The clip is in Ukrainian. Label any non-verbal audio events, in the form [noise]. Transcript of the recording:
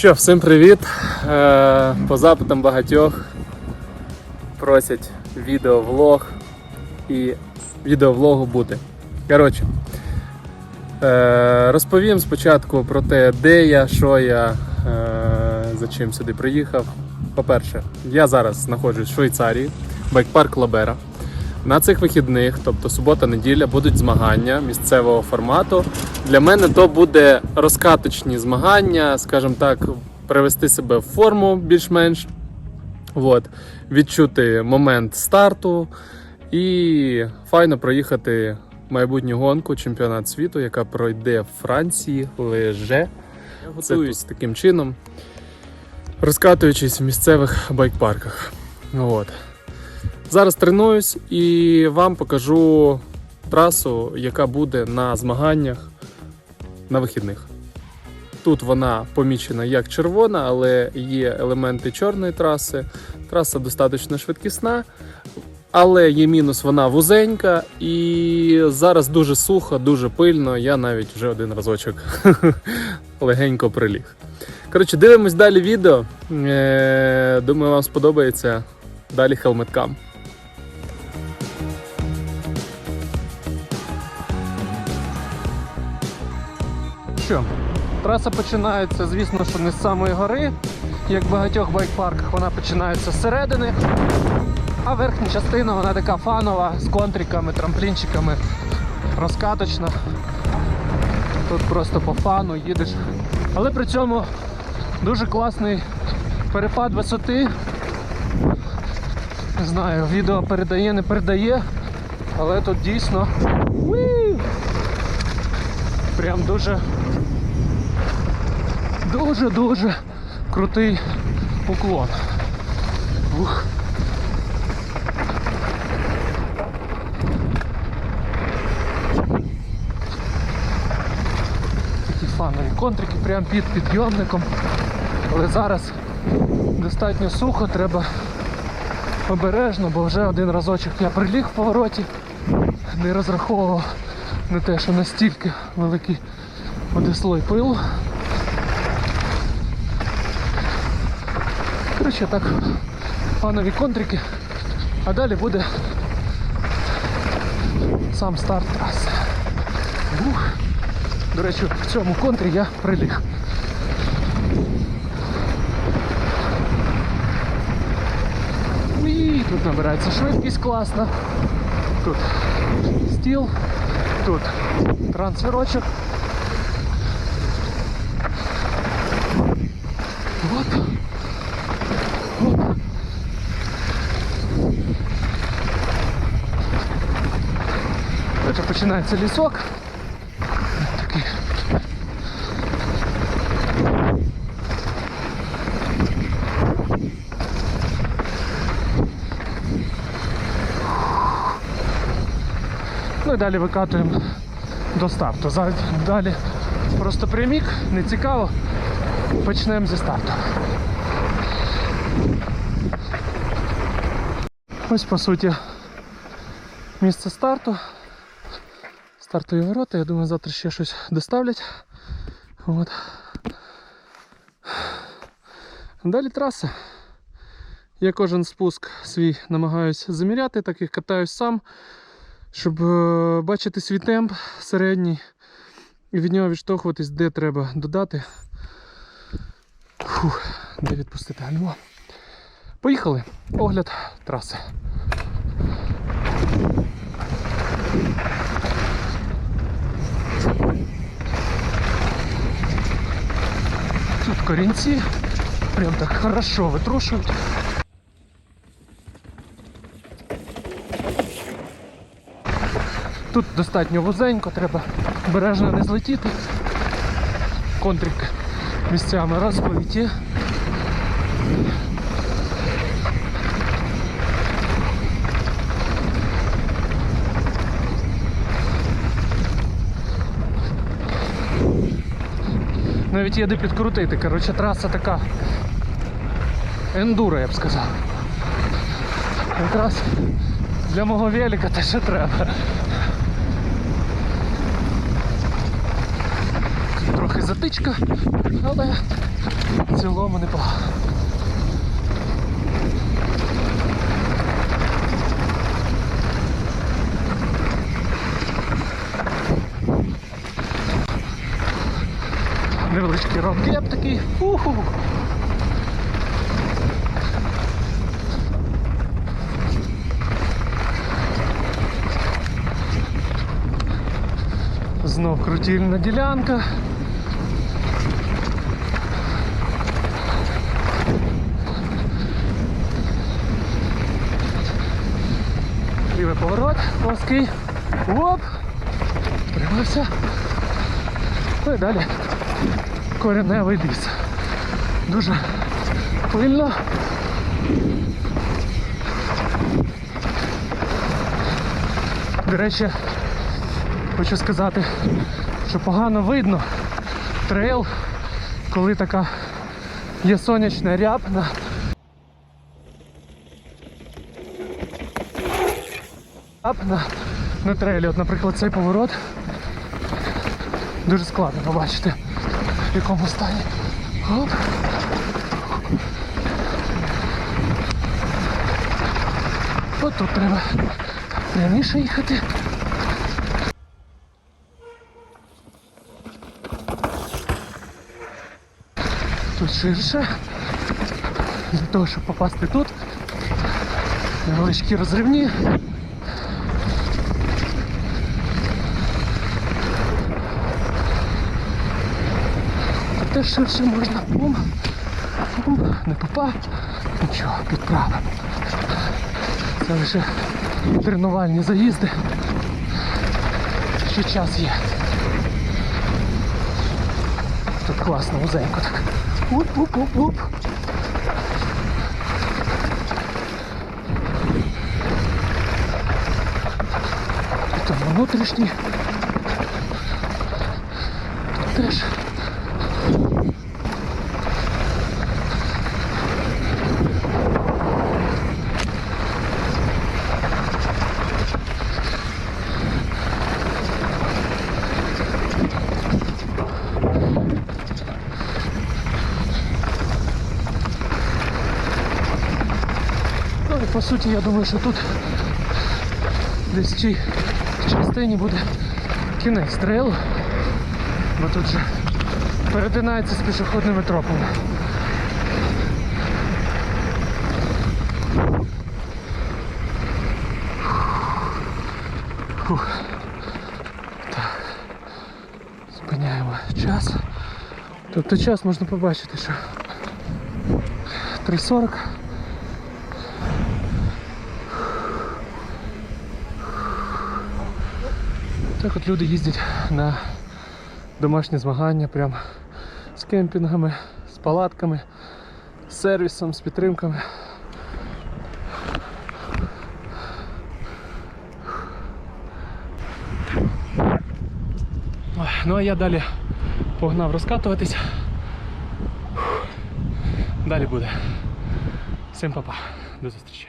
що, всім привіт! Е, По запитам багатьох просять відеовлог і відеовлогу бути. Коротше, е, розповім спочатку про те, де я, що я, е, за чим сюди приїхав. По-перше, я зараз знаходжусь в Швейцарії, байкпарк Лабера. На цих вихідних, тобто субота-неділя, будуть змагання місцевого формату. Для мене то буде розкаточні змагання, скажімо так, привести себе в форму більш-менш. Відчути момент старту і файно проїхати майбутню гонку чемпіонат світу, яка пройде в Франції леже. Я готуюсь таким чином, розкатуючись в місцевих байкпарках. От. Зараз тренуюсь і вам покажу трасу, яка буде на змаганнях на вихідних. Тут вона помічена як червона, але є елементи чорної траси. Траса достатньо швидкісна, але є мінус, вона вузенька. І зараз дуже сухо, дуже пильно. Я навіть вже один разочок [laughs] легенько приліг. Коротше, дивимось далі відео. Е, Думаю, вам сподобається. Далі хелметкам. Що, траса починається, звісно, що не з самої гори. Як в багатьох байкпарках, вона починається зсередини, а верхня частина вона така фанова з контриками, трамплінчиками, розкаточна. Тут просто по фану їдеш. Але при цьому дуже класний перепад висоти. Не знаю, відео передає, не передає, але тут дійсно! Прям дуже дуже-дуже крутий уклон. Ух. Такі фанові контрики прямо під підйомником. Але зараз достатньо сухо, треба обережно, бо вже один разочок я приліг в повороті, не розраховував на те, що настільки великий буде слой пилу. Коротше, так, фанові контрики, а далі буде сам старт траси. Ух. До речі, в цьому контрі я приліг. І тут набирається швидкість класна. Тут стіл, тут трансферочек. Вот. Вот. Это начинается лесок. Такие Ну і далі викатуємо до старту. За- Далі просто прямік, не цікаво. Почнемо зі старту. Ось по суті місце старту. Стартові ворота, я думаю, завтра ще щось доставлять. От. Далі траса. Я кожен спуск свій намагаюся заміряти, так як катаюсь сам, щоб е, бачити свій темп середній і від нього відштовхуватись, де треба додати. Фух, де відпустити гальмо. Поїхали. Огляд траси. Тут корінці прям так хорошо витрушують. Тут достатньо вузенько, треба обережно не злетіти. Контрик місцями розбиті. Навіть є де підкрутити. Коротше, траса така ендуро, я б сказав. Якраз для мого велика те, що треба. Затичка, але В цілому непогано. Невеличкий рок-геп такий. Уху. Знов крутільна ділянка. Поворот, плоский. Оп! Тримався. Ну і далі кореневий ліс. Дуже пильно. До речі, хочу сказати, що погано видно трейл, коли така є сонячна рябна. Ап на, на трейлі. От, наприклад, цей поворот дуже складно побачити, в якому стані. Оп. От тут треба пряміше їхати. Тут ширше. Для того, щоб попасти тут. Невеличкі розривні. Теж ширше можна. Бум. Бум. Не попав. Нічого, підправимо. Це лише тренувальні заїзди. Ще час є. Тут класно, вузенько так. Уп-уп-уп-уп. Тут внутрішній. Тут теж. По суті, я думаю, що тут десь в цій частині буде кінець трейлу, бо тут же перетинається з пішохідними тропами. Фух. Так. Зупиняємо час. Тобто час можна побачити, що 3.40. Так от люди їздять на домашні змагання прямо з кемпінгами, з палатками, з сервісом, з підтримками. Ну а я далі погнав розкатуватись. Далі буде. Всім па-па. До зустрічі.